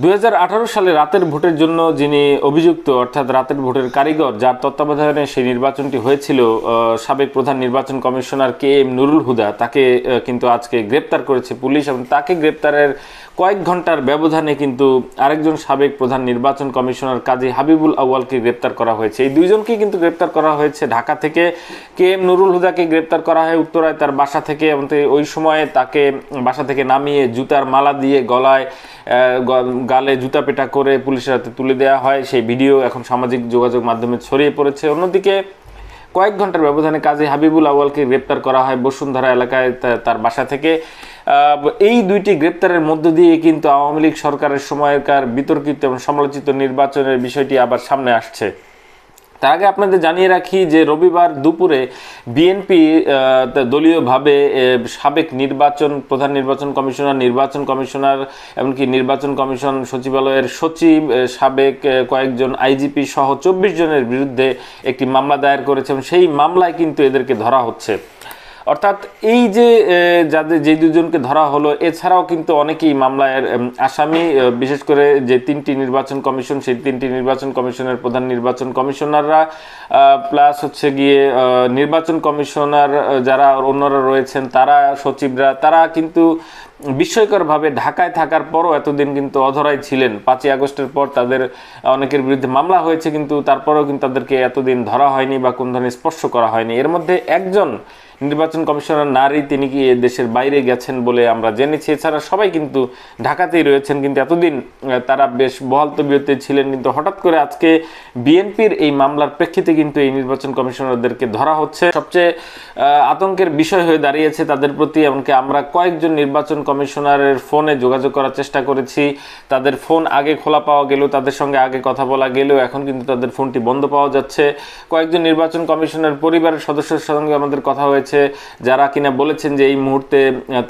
দুই হাজার আঠারো সালে রাতের ভোটের জন্য যিনি অভিযুক্ত, অর্থাৎ রাতের ভোটের কারিগর, যার তত্ত্বাবধানে সেই নির্বাচনটি হয়েছিল সাবেক প্রধান নির্বাচন commissioner K M Nurul Huda, তাকে কিন্তু আজকে গ্রেপ্তার করেছে পুলিশ এবং তাকে গ্রেপ্তারের কয়েক ঘণ্টার ব্যবধানে কিন্তু আরেকজন সাবেক প্রধান নির্বাচন কমিশনার কাজী হাবিবুল আউয়ালকে গ্রেপ্তার করা হয়েছে। এই দুইজনকেই কিন্তু গ্রেপ্তার করা হয়েছে ঢাকা থেকে। কে এম নুরুল হুদাকে গ্রেপ্তার করা হয় উত্তরায় তার বাসা থেকে ওই সময়ে তাকে বাসা থেকে নামিয়ে জুতার মালা দিয়ে গলায় গালে জুতা পেটা করে পুলিশের হাতে তুলে দেওয়া হয়। সেই ভিডিও এখন সামাজিক যোগাযোগ মাধ্যমে ছড়িয়ে পড়েছে। অন্যদিকে কয়েক ঘণ্টার ব্যবধানে কাজী হাবিবুল আউয়ালকে গ্রেপ্তার করা হয় বসুন্ধরা এলাকায় তার বাসা থেকে। এই দুইটি গ্রেপ্তারের মধ্য দিয়ে কিন্তু আওয়ামী লীগ সরকারের সময়কার বিতর্কিত এবং সমালোচিত নির্বাচনের বিষয়টি আবার সামনে আসছে। তার আগে আপনাদের জানিয়ে রাখি যে রবিবার দুপুরে বিএনপি দলীয়ভাবে সাবেক নির্বাচন, প্রধান নির্বাচন কমিশনার নির্বাচন কমিশনার, এমনকি নির্বাচন কমিশন সচিবালয়ের সচিব সাবেক কয়েকজন আইজিপি সহ চব্বিশ জনের বিরুদ্ধে একটি মামলা দায়ের করেছে এবং সেই মামলায় কিন্তু এদেরকে ধরা হচ্ছে। অর্থাৎ এই যে যাদের যে দুজনকে ধরা হলো, এছাড়াও কিন্তু অনেকেই মামলায় আসামি বিশেষ করে যে তিনটি নির্বাচন কমিশন, সেই তিনটি নির্বাচন কমিশনের প্রধান নির্বাচন কমিশনাররা প্লাস হচ্ছে গিয়ে নির্বাচন কমিশনার যারা অন্যরা রয়েছেন, তারা সচিবরা, তারা কিন্তু বিস্ময়করভাবে ঢাকায় থাকার পরও এতদিন কিন্তু অধরাই ছিলেন। পাঁচই আগস্টের পর তাদের অনেকের বিরুদ্ধে মামলা হয়েছে, কিন্তু তারপরেও কিন্তু তাদেরকে এতদিন ধরা হয়নি বা কোন ধরনের স্পর্শ করা হয়নি। এর মধ্যে একজন নির্বাচন কমিশনার নারী, তিনি কি দেশের বাইরে গেছেন বলে আমরা জেনেছি। এছাড়া সবাই কিন্তু ঢাকাতেই রয়েছেন, কিন্তু এতদিন তারা বেশ বহাল তবিয়তে ছিলেন। কিন্তু হঠাৎ করে আজকে বিএনপির এই মামলার প্রেক্ষিতে কিন্তু এই নির্বাচন কমিশনারদেরকে ধরা হচ্ছে। সবচেয়ে আতঙ্কের বিষয় হয়ে দাঁড়িয়েছে তাদের প্রতি, এমনকি আমরা কয়েকজন নির্বাচন কমিশনারের ফোনে যোগাযোগ করার চেষ্টা করেছি। তাদের ফোন আগে খোলা পাওয়া গেলেও, তাদের সঙ্গে আগে কথা বলা গেলেও, এখন কিন্তু তাদের ফোনটি বন্ধ পাওয়া যাচ্ছে। কয়েকজন নির্বাচন কমিশনের পরিবারের সদস্যের সঙ্গে আমাদের কথা হয়েছে। যারা কিনা বলেছেন যে এই মুহূর্তে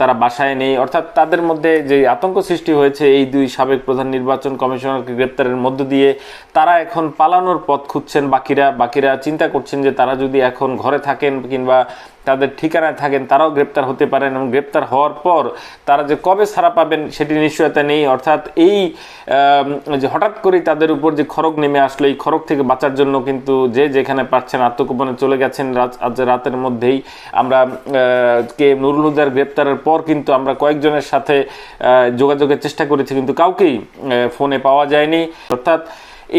তারা বাসায় নেই। অর্থাৎ তাদের মধ্যে যে আতঙ্ক সৃষ্টি হয়েছে, এই দুই সাবেক প্রধান নির্বাচন কমিশনারকে গ্রেপ্তারের মধ্য দিয়ে, তারা এখন পালানোর পথ খুঁজছেন বাকিরা। বাকিরা চিন্তা করছেন যে তারা যদি এখন ঘরে থাকেন কিংবা তাদের ঠিকানায় থাকেন, তারাও গ্রেপ্তার হতে পারেন এবং গ্রেপ্তার হওয়ার পর তারা যে কবে ছাড়া পাবেন সেটি নিশ্চয়তা নেই। অর্থাৎ এই যে হঠাৎ করেই তাদের উপর যে খড়গ নেমে আসলো, এই খড়গ থেকে বাঁচার জন্য কিন্তু যে যেখানে পারছেন আত্মগোপনে চলে গেছেন আজ রাতের মধ্যেই। আমরা কে নুরুল হুদার গ্রেপ্তারের পর কিন্তু আমরা কয়েকজনের সাথে যোগাযোগের চেষ্টা করেছি কিন্তু কাউকেই ফোনে পাওয়া যায়নি। অর্থাৎ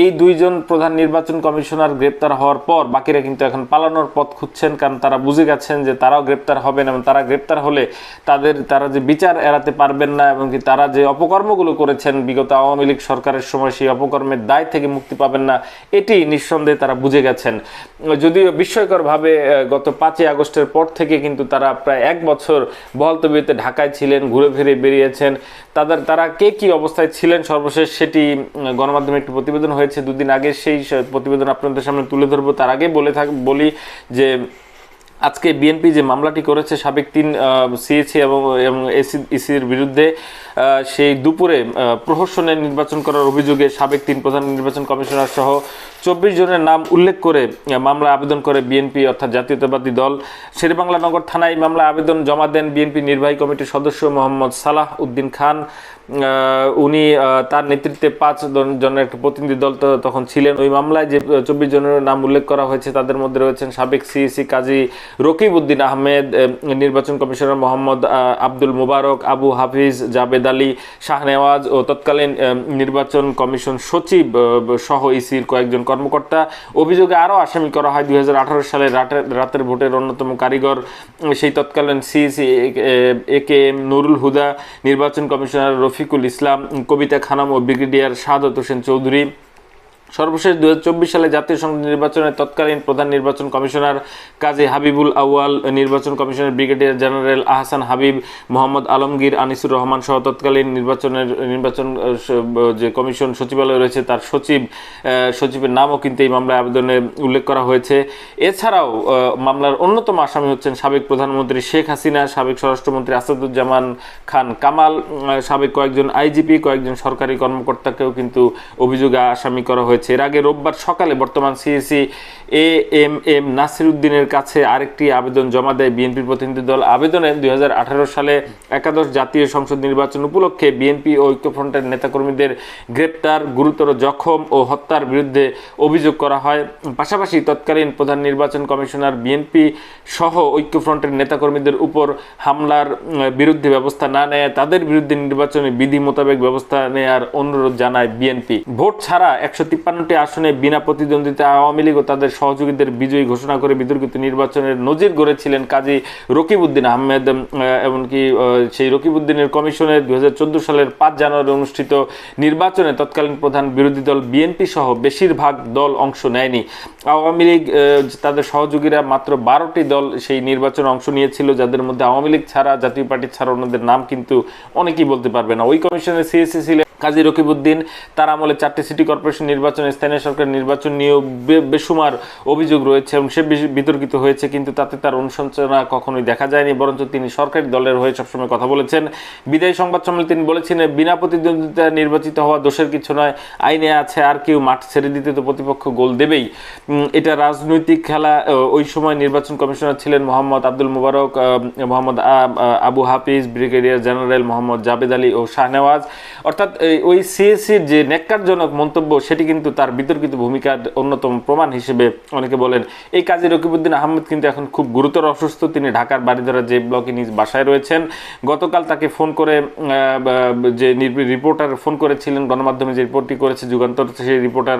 এই দুইজন প্রধান নির্বাচন কমিশনার গ্রেপ্তার হওয়ার পর বাকিরা কিন্তু এখন পালানোর পথ খুঁজছেন, কারণ তারা বুঝে গেছেন যে তারাও গ্রেপ্তার হবেন এবং তারা গ্রেপ্তার হলে তাদের, তারা যে বিচার এড়াতে পারবেন না এবং কি তারা যে অপকর্মগুলো করেছেন, বিগত আওয়ামী লীগ সরকারের সময় সেই অপকর্মের দায় থেকে মুক্তি পাবেন না, এটি নিঃসন্দেহে তারা বুঝে গেছেন। যদিও বিস্ময়করভাবে গত পাঁচই আগস্টের পর থেকে কিন্তু তারা প্রায় এক বছর বহল তবিয়তে ঢাকায় ছিলেন, ঘুরে ফিরে বেরিয়েছেন। তাদের, তারা কে কি অবস্থায় ছিলেন সর্বশেষ সেটি গণমাধ্যমে একটি প্রতিবেদন হয়েছে দুদিন আগে, সেই প্রতিবেদন আপনাদের সামনে তুলে ধরবো। তার আগে বলে থাক, বলি যে আজকে বিএনপি যে মামলাটি করেছে সাবেক তিন সিএসি এবং এবং ইসির বিরুদ্ধে সেই দুপুরে প্রহসনের নির্বাচন করার অভিযোগে সাবেক তিন প্রধান নির্বাচন কমিশনার সহ চব্বিশ জনের নাম উল্লেখ করে মামলা আবেদন করে বিএনপি অর্থাৎ জাতীয়তাবাদী দল। শেরেবাংলা নগর থানায় মামলা আবেদন জমা দেন বিএনপি নির্বাহী কমিটির সদস্য মোহাম্মদ সালাহ উদ্দিন খান। উনি তার নেতৃত্বে পাঁচ জনের একটা প্রতিনিধি দল তখন ছিলেন। ওই মামলায় যে চব্বিশ জনের নাম উল্লেখ করা হয়েছে, তাদের মধ্যে রয়েছেন সাবেক সিইসি কাজী রকিব উদ্দিন আহমেদ নির্বাচন কমিশনার মোহাম্মদ আব্দুল মুবারক, আবু হাফিজ, জাবেদ আলী শাহনেওয়াজ ও তৎকালীন নির্বাচন কমিশন সচিব সহ ইসির কয়েকজন কর্মকর্তা। অভিযোগে আরও আসামি করা হয় দু হাজার আঠারো সালে রাতের রাতের ভোটের অন্যতম কারিগর, সেই তৎকালীন CEC A K M Nurul Huda, নির্বাচন কমিশনার রফিকুল ইসলাম কবিতা খানম ও ব্রিগেডিয়ার সাদত হোসেন চৌধুরী। সর্বশেষ দু হাজার চব্বিশ সালে জাতীয় সংসদ নির্বাচনের তৎকালীন প্রধান নির্বাচন কমিশনার কাজী হাবিবুল আউয়াল, নির্বাচন কমিশনের ব্রিগেডিয়ার জেনারেল আহসান হাবিব, মোহাম্মদ আলমগীর আনিসুর রহমান সহ তৎকালীন নির্বাচনের, নির্বাচন যে কমিশন সচিবালয় রয়েছে তার সচিব সচিবের নামও কিন্তু এই মামলায় আবেদনে উল্লেখ করা হয়েছে। এছাড়াও মামলার অন্যতম আসামি হচ্ছেন সাবেক প্রধানমন্ত্রী শেখ হাসিনা, সাবেক স্বরাষ্ট্রমন্ত্রী আসাদুজ্জামান খান কামাল সাবেক কয়েকজন আইজিপি, কয়েকজন সরকারি কর্মকর্তাকেও কিন্তু অভিযোগে আসামি করা হয়েছে। হয়েছে এর আগে রোববার সকালে বর্তমান CEC A M M Nasir উদ্দিনের কাছে আরেকটি আবেদন জমা দেয় বিএনপির প্রতিনিধি দল। আবেদনে দুই হাজার আঠারো সালে একাদশ জাতীয় সংসদ নির্বাচন উপলক্ষে বিএনপি ও ঐক্যফ্রন্টের নেতাকর্মীদের গ্রেপ্তার, গুরুতর জখম ও হত্যার বিরুদ্ধে অভিযোগ করা হয়। পাশাপাশি তৎকালীন প্রধান নির্বাচন কমিশনার বিএনপি সহ ঐক্যফ্রন্টের নেতাকর্মীদের উপর হামলার বিরুদ্ধে ব্যবস্থা না নেয়, তাদের বিরুদ্ধে নির্বাচনে বিধি মোতাবেক ব্যবস্থা নেয়ার অনুরোধ জানায় বিএনপি। ভোট ছাড়া একশো তিপ্পান্নটি আসনে বিনা প্রতিদ্বন্দ্বিতা আওয়ামী লীগ ও তাদের সহযোগীদের বিজয়ী ঘোষণা করে বিতর্কিত নির্বাচনের নজির গড়েছিলেন কাজী রকিবউদ্দিন আহমেদ এমনকি সেই রকিবউদ্দিনের কমিশনে দুই সালের পাঁচ জানুয়ারি অনুষ্ঠিত নির্বাচনে তৎকালীন প্রধান বিরোধী দল বিএনপি সহ বেশিরভাগ দল অংশ নেয়নি। আওয়ামী লীগ তাদের সহযোগীরা মাত্র বারোটি দল সেই নির্বাচনে অংশ নিয়েছিল, যাদের মধ্যে আওয়ামী লীগ ছাড়া, জাতীয় পার্টি ছাড়া অন্যদের নাম কিন্তু অনেকেই বলতে পারবে না। ওই কমিশনের সিএসসি ছিলেন কাজী রকিবউদ্দিন, তার আমলে চারটি সিটি কর্পোরেশন নির্বাচনে স্থানীয় সরকার নির্বাচন নিয়েও বে- বেশুমার অভিযোগ রয়েছে এবং সে বিতর্কিত হয়েছে, কিন্তু তাতে তার অনুশোচনা কখনোই দেখা যায়নি, বরঞ্চ তিনি সরকারি দলের হয়ে সবসময় কথা বলেছেন। বিদায়ী সংবাদ সম্মেলনে তিনি বলেছেন, বিনা প্রতিদ্বন্দ্বিতা নির্বাচিত হওয়া দোষের কিছু নয়, আইনে আছে, আর কেউ মাঠ ছেড়ে দিতে তো প্রতিপক্ষ গোল দেবেই। এটা রাজনৈতিক খেলা ওই সময় নির্বাচন কমিশনার ছিলেন মোহাম্মদ আব্দুল মুবারক মোহাম্মদ আবু হাফিজ, ব্রিগেডিয়ার জেনারেল মোহাম্মদ জাবেদ আলী ও শাহনেওয়াজ। অর্থাৎ ওই সিএসির যে নেককারজনক মন্তব্য, সেটি কিন্তু তার বিতর্কিত ভূমিকার অন্যতম প্রমাণ হিসেবে অনেকে বলেন এই কাজী রকিবউদ্দিন আহমেদ কিন্তু এখন খুব গুরুতর অসুস্থ। তিনি ঢাকার বাড়িধরা যে ব্লকে নিজ বাসায় রয়েছেন। গতকাল তাকে ফোন করে যে রিপোর্টার ফোন করেছিলেন গণমাধ্যমে যে রিপোর্টটি করেছে যুগান্তর সেই রিপোর্টার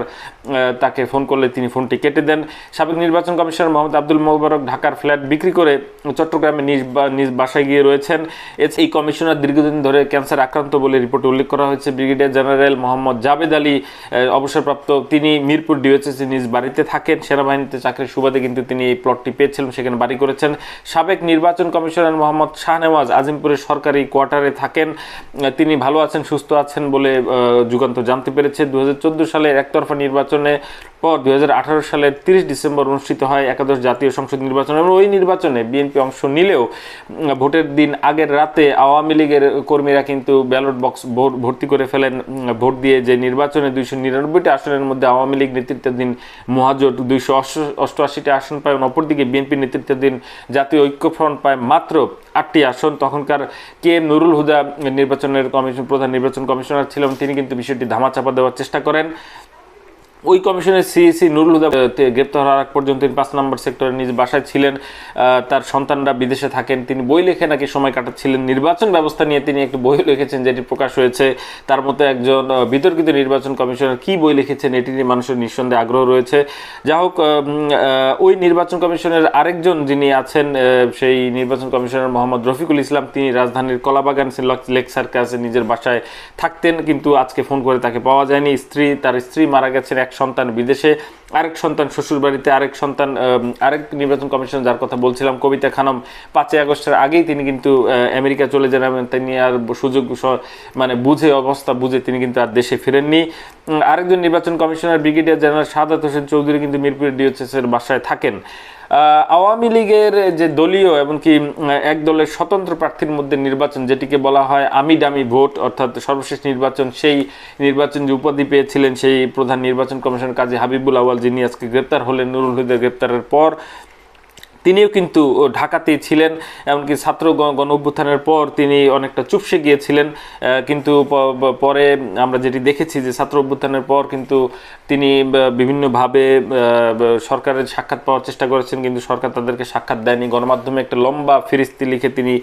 তাকে ফোন করলে তিনি ফোনটি কেটে দেন। সাবেক নির্বাচন কমিশনার মোহাম্মদ আব্দুল মোবারক ঢাকার ফ্ল্যাট বিক্রি করে চট্টগ্রামে নিজ নিজ বাসায় গিয়ে রয়েছেন। এছ- এই কমিশনার দীর্ঘদিন ধরে ক্যান্সার আক্রান্ত বলে রিপোর্টে উল্লেখ করা হয়েছে। ব্রিগেডিয়ার জেনারেল মোহাম্মদ জাবেদ আলী আহ, অবসরপ্রাপ্ত তিনি মিরপুর ডিওএসএসি নিজ বাড়িতে থাকেন। সেনাবাহিনীতে চাকরির সুবাদে কিন্তু তিনি এই প্লটটি পেয়েছিলেন, সেখানে বাড়ি করেছেন। সাবেক নির্বাচন কমিশনার মোহাম্মদ শাহনেওয়াজ আজিমপুরের সরকারি কোয়ার্টারে থাকেন। তিনি ভালো আছেন, সুস্থ আছেন বলে যুগান্ত জানতে পেরেছে। দুহাজার চোদ্দ সালে একতরফা নির্বাচনে পর দু হাজার আঠারো সালের তিরিশ ডিসেম্বর অনুষ্ঠিত হয় একাদশ জাতীয় সংসদ নির্বাচন এবং ওই নির্বাচনে বিএনপি অংশ নিলেও ভোটের দিন আগের রাতে আওয়ামী লীগের কর্মীরা কিন্তু ব্যালট বক্স ভর্তি করে ফেলেন। ভোট দিয়ে যে নির্বাচনে দুইশো নিরানব্বইটি আসনের মধ্যে আওয়ামী লীগ নেতৃত্বাধীন মহাজোট দুইশো অষ্টআশিটি আসন পায় এবং অপরদিকে বিএনপি নেতৃত্বাধীন জাতীয় ঐক্যফ্রন্ট পায় মাত্র আটটি আসন। তখনকার কে এম নুরুল হুদা নির্বাচনের কমিশন প্রধান নির্বাচন কমিশনার ছিলেন। তিনি কিন্তু বিষয়টি ধামাচাপা দেওয়ার চেষ্টা করেন। ওই কমিশনের সিএসি নুরুল হুদা গ্রেপ্তার হওয়ার পর্যন্ত তিনি পাঁচ নম্বর সেক্টরে নিজ বাসায় ছিলেন। তার সন্তানরা বিদেশে থাকেন। তিনি বই লেখে নাকি সময় কাটাচ্ছিলেন। নির্বাচন ব্যবস্থা নিয়ে তিনি একটি বই লিখেছেন, যেটি প্রকাশ হয়েছে। তার মতো একজন বিতর্কিত নির্বাচন কমিশনার কি বই লিখেছেন এটি নিয়ে মানুষের নিঃসন্দেহে আগ্রহ রয়েছে। যা হোক ওই নির্বাচন কমিশনের আরেকজন যিনি আছেন সেই নির্বাচন কমিশনার মোহাম্মদ রফিকুল ইসলাম, তিনি রাজধানীর কলাবাগান লেকসার কাছে নিজের বাসায় থাকতেন, কিন্তু আজকে ফোন করে তাকে পাওয়া যায়নি। স্ত্রী, তার স্ত্রী মারা গেছেন এক সন্তান বিদেশে, আরেক সন্তান শ্বশুরবাড়িতে, আরেক সন্তান আরেক নির্বাচন কমিশন, যার কথা বলছিলাম, কবিতা খানম, পাঁচই আগস্টের আগেই তিনি কিন্তু আমেরিকা চলে যান তিনি আর সুযোগ মানে বুঝে, অবস্থা বুঝে তিনি কিন্তু আর দেশে ফেরেননি। আরেকজন নির্বাচন commissioner brigadier general Sadat Hossain Chowdhury কিন্তু মিরপুর ডিওসেসের বাসায় থাকেন। আওয়ামী লীগের যে দলীয় এমনকি এক দলের স্বতন্ত্র প্রার্থীর মধ্যে নির্বাচন, যেটিকে বলা হয় আমি ডামি ভোট, অর্থাৎ সর্বশেষ নির্বাচন, সেই নির্বাচন যে উপাধি পেয়েছিলেন সেই প্রধান নির্বাচন কমিশন কাজী হাবিবুল আওয়াল যিনি আজকে গ্রেপ্তার হলেন, নুরুল হুদের গ্রেপ্তারের পর তিনিও কিন্তু ঢাকাতেই ছিলেন, এমনকি ছাত্র গণ অভ্যুত্থানের পর তিনি অনেকটা চুপসে গিয়েছিলেন কিন্তু পরে আমরা যেটি দেখেছি যে ছাত্র অভ্যুত্থানের পর কিন্তু তিনি বিভিন্নভাবে সরকারের সাক্ষাৎ পাওয়ার চেষ্টা করেছেন, কিন্তু সরকার তাদেরকে সাক্ষাৎ দেয়নি। গণমাধ্যমে একটা লম্বা ফিরিস্তি লিখে তিনি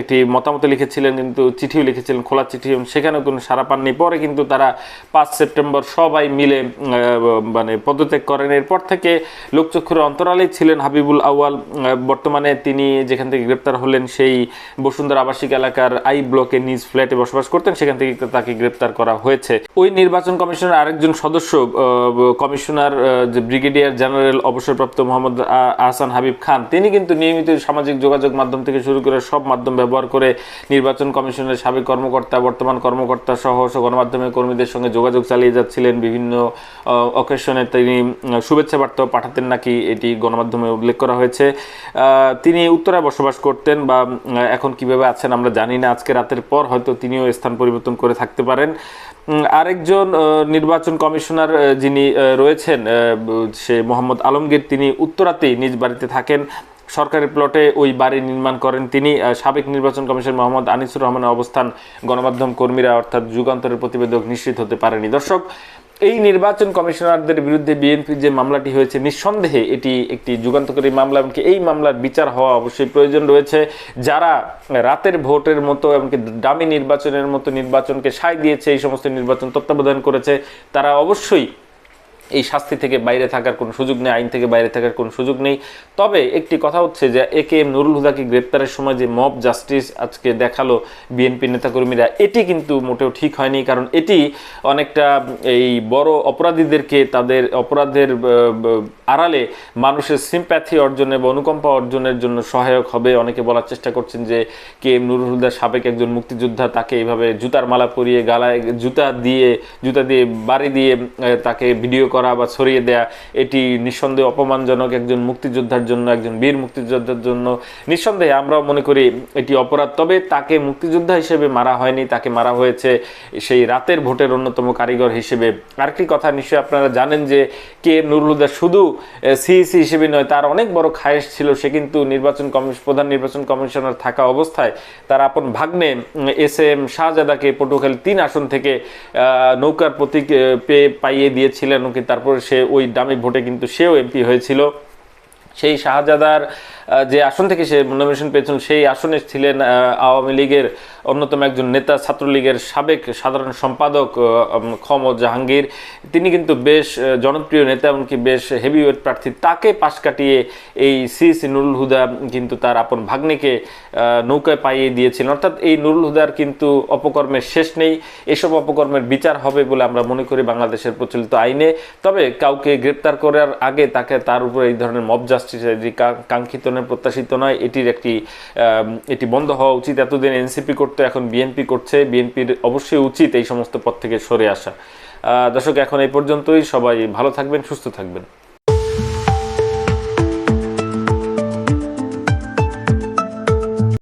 একটি মতামত লিখেছিলেন, কিন্তু চিঠিও লিখেছিলেন, খোলা চিঠি, এবং সেখানেও কোনো সারা পাননি। পরে কিন্তু তারা পাঁচ সেপ্টেম্বর সবাই মিলে মানে পদত্যাগ করেন। এরপর থেকে লোকচক্ষুর অন্তরালেই ছিলেন হাবিবুল আউয়াল বর্তমানে তিনি যেখান থেকে গ্রেপ্তার হলেন সেই বসুন্ধরা আবাসিক এলাকার আই ব্লকে নিজ ফ্ল্যাটে বসবাস করতেন, সেখান থেকে তাকে গ্রেপ্তার করা হয়েছে। ওই নির্বাচন কমিশনের আরেকজন সদস্য কমিশনার যে ব্রিগেডিয়ার জেনারেল অবসরপ্রাপ্ত মোহাম্মদ আহসান হাবিব খান, তিনি কিন্তু নিয়মিত সামাজিক যোগাযোগ মাধ্যম থেকে শুরু করে সব মাধ্যম ব্যবহার করে নির্বাচন কমিশনের সাবেক কর্মকর্তা, বর্তমান কর্মকর্তা সহ গণমাধ্যমের কর্মীদের সঙ্গে যোগাযোগ চালিয়ে যাচ্ছিলেন। বিভিন্ন অকেশনে তিনি শুভেচ্ছা বার্তাও পাঠাতেন নাকি এটি গণমাধ্যমে উল্লেখ করা হয়েছে। তিনি উত্তরায় বসবাস করতেন বা এখন কীভাবে আছেন আমরা জানি না। আজকে রাতের পর হয়তো তিনিও স্থান পরিবর্তন করে থাকতে পারেন। আরেকজন নির্বাচন কমিশনার যিনি রয়েছেন সে মোহাম্মদ আলমগীর, তিনি উত্তরাতেই নিজ বাড়িতে থাকেন। সরকারি প্লটে ওই বাড়ি নির্মাণ করেন তিনি। সাবেক নির্বাচন কমিশন মোহাম্মদ আনিসুর রহমানের অবস্থান গণমাধ্যম কর্মীরা, অর্থাৎ যুগান্তরের প্রতিবেদক নিশ্চিত হতে পারেনি। দর্শক এই নির্বাচন কমিশনারদের বিরুদ্ধে বিএনপির যে মামলাটি হয়েছে, নিঃসন্দেহে এটি একটি যুগান্তকারী মামলা এমনকি এই মামলার বিচার হওয়া অবশ্যই প্রয়োজন রয়েছে। যারা রাতের ভোটের মতো এমনকি দামি নির্বাচনের মতো নির্বাচনকে সায় দিয়েছে, এই সমস্ত নির্বাচন তত্ত্বাবধান করেছে, তারা অবশ্যই এই শাস্তি থেকে বাইরে থাকার কোনো সুযোগ নেই, আইন থেকে বাইরে থাকার কোনো সুযোগ নেই। তবে একটি কথা হচ্ছে যে এ কে এম নুরুল হুদাকে গ্রেপ্তারের সময় যে মব জাস্টিস আজকে দেখাল বিএনপি নেতাকর্মীরা, এটি কিন্তু মোটেও ঠিক হয়নি, কারণ এটি অনেকটা এই বড় অপরাধীদেরকে তাদের অপরাধের আড়ালে মানুষের সিম্প্যাথি অর্জনে বা অনুকম্পা অর্জনের জন্য সহায়ক হবে। অনেকে বলার চেষ্টা করছেন যে কে এম নুরুল হুদা সাবেক একজন মুক্তিযোদ্ধা তাকে এইভাবে জুতার মালা পরিয়ে, গালায়, জুতা দিয়ে জুতা দিয়ে, বাড়ি দিয়ে তাকে ভিডিও করা বা ছড়িয়ে দেয়া, এটি নিঃসন্দেহে অপমানজনক একজন মুক্তিযোদ্ধার জন্য, একজন বীর মুক্তিযোদ্ধার জন্য। নিঃসন্দেহে আমরাও মনে করি এটি অপরাধ, তবে তাকে মুক্তিযোদ্ধা হিসেবে মারা হয়নি, তাকে মারা হয়েছে সেই রাতের ভোটের অন্যতম কারিগর হিসেবে। আরেকটি কথা নিশ্চয়ই আপনারা জানেন যে কে এম নুরুল হুদা শুধু সিইসি হিসেবে নয়, তার অনেক বড় খায়েশ ছিল, সে কিন্তু নির্বাচন কমিশন প্রধান নির্বাচন কমিশনার থাকা অবস্থায় তার আপন ভাগ্নে এস এম শাহজাদাকে পটুয়াখালী তিন আসন থেকে নৌকার প্রতীক পেয়ে পাইয়ে দিয়েছিলেন। ওকে তারপরে সে ওই দামি ভোটে কিন্তু সেও এমপি হয়েছিল। সেই শাহজাদার যে আসন থেকে সে নমিনেশন পেয়েছিলেন, সেই আসনে ছিলেন আওয়ামী লীগের অন্যতম একজন নেতা, ছাত্রলীগের সাবেক সাধারণ সম্পাদক খম জাহাঙ্গীর। তিনি কিন্তু বেশ জনপ্রিয় নেতা এমনকি বেশ হেভিওয়েট প্রার্থী। তাকে পাশ কাটিয়ে এই সি সি নুরুল হুদা কিন্তু তার আপন ভাগ্নেকে নৌকায় পাইয়ে দিয়েছিলেন। অর্থাৎ এই নুরুল হুদার কিন্তু অপকর্মের শেষ নেই। এসব অপকর্মের বিচার হবে বলে আমরা মনে করি বাংলাদেশের প্রচলিত আইনে। তবে কাউকে গ্রেপ্তার করার আগে তাকে তার উপরে এই ধরনের মব জাস্টিস কা- কাঙ্ক্ষিত নয়, প্রত্যাশিত নয়, এটির একটি এটি বন্ধ হওয়া উচিত। এতদিন এনসিপি করতে, এখন বিএনপি করছে। বিএনপির অবশ্যই উচিত এই সমস্ত পথ থেকে সরে আসা। দর্শক, এখন এই পর্যন্তই। সবাই ভালো থাকবেন, সুস্থ থাকবেন।